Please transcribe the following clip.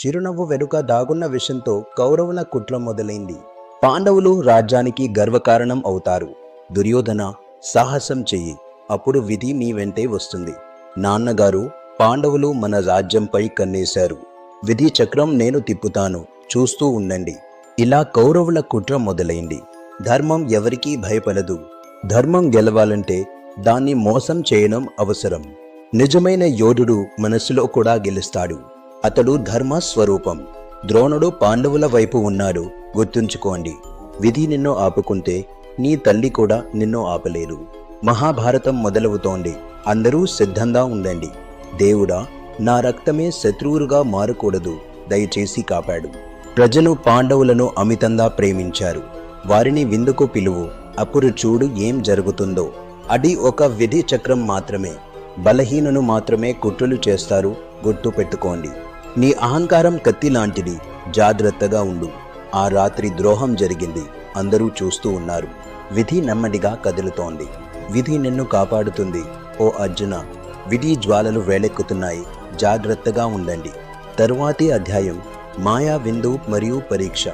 చిరునవ్వు వెనుక దాగున్న విషంతో కౌరవుల కుట్ర మొదలైంది. పాండవులు రాజ్యానికి గర్వకారణం అవుతారు. దుర్యోధన సాహసం చెయ్యి. అప్పుడు విధి నీ వెంటే వస్తుంది. నాన్నగారు పాండవులు మన రాజ్యంపై కన్నేశారు. విధి చక్రం నేను తిప్పుతాను. చూస్తూ ఉండండి. ఇలా కౌరవుల కుట్ర మొదలైంది. ధర్మం ఎవరికీ భయపడదు. ధర్మం గెలవాలంటే దాన్ని మోసం చేయడం అవసరం. నిజమైన యోధుడు మనసులో కూడా గెలుస్తాడు. అతడు ధర్మస్వరూపం. ద్రోణుడు పాండవుల వైపు ఉన్నాడు. గుర్తుంచుకోండి విధి నిన్ను ఆపుకుంటే నీ తల్లి కూడా నిన్ను ఆపలేరు. మహాభారతం మొదలవుతోంది. అందరూ సిద్ధంగా ఉండండి. దేవుడా నా రక్తమే శత్రువులుగా మారకూడదు. దయచేసి కాపాడు. ప్రజలు పాండవులను అమితంగా ప్రేమించారు. వారిని విందుకు పిలువు. అప్పుడు చూడు ఏం జరుగుతుందో. అది ఒక విధి చక్రం మాత్రమే. బలహీనను మాత్రమే కుట్రలు చేస్తారు. గుర్తు పెట్టుకోండి నీ అహంకారం కత్తి లాంటిది జాగ్రత్తగా ఉండు. ఆ రాత్రి ద్రోహం జరిగింది. అందరూ చూస్తూ ఉన్నారు. విధి నెమ్మదిగా కదులుతోంది. విధి నిన్ను కాపాడుతుంది. ఓ అర్జున విధి జ్వాలలు వేలెక్కుతున్నాయి. జాగ్రత్తగా ఉండండి. తరువాతి అధ్యాయం మాయా విందు మరియు పరీక్ష.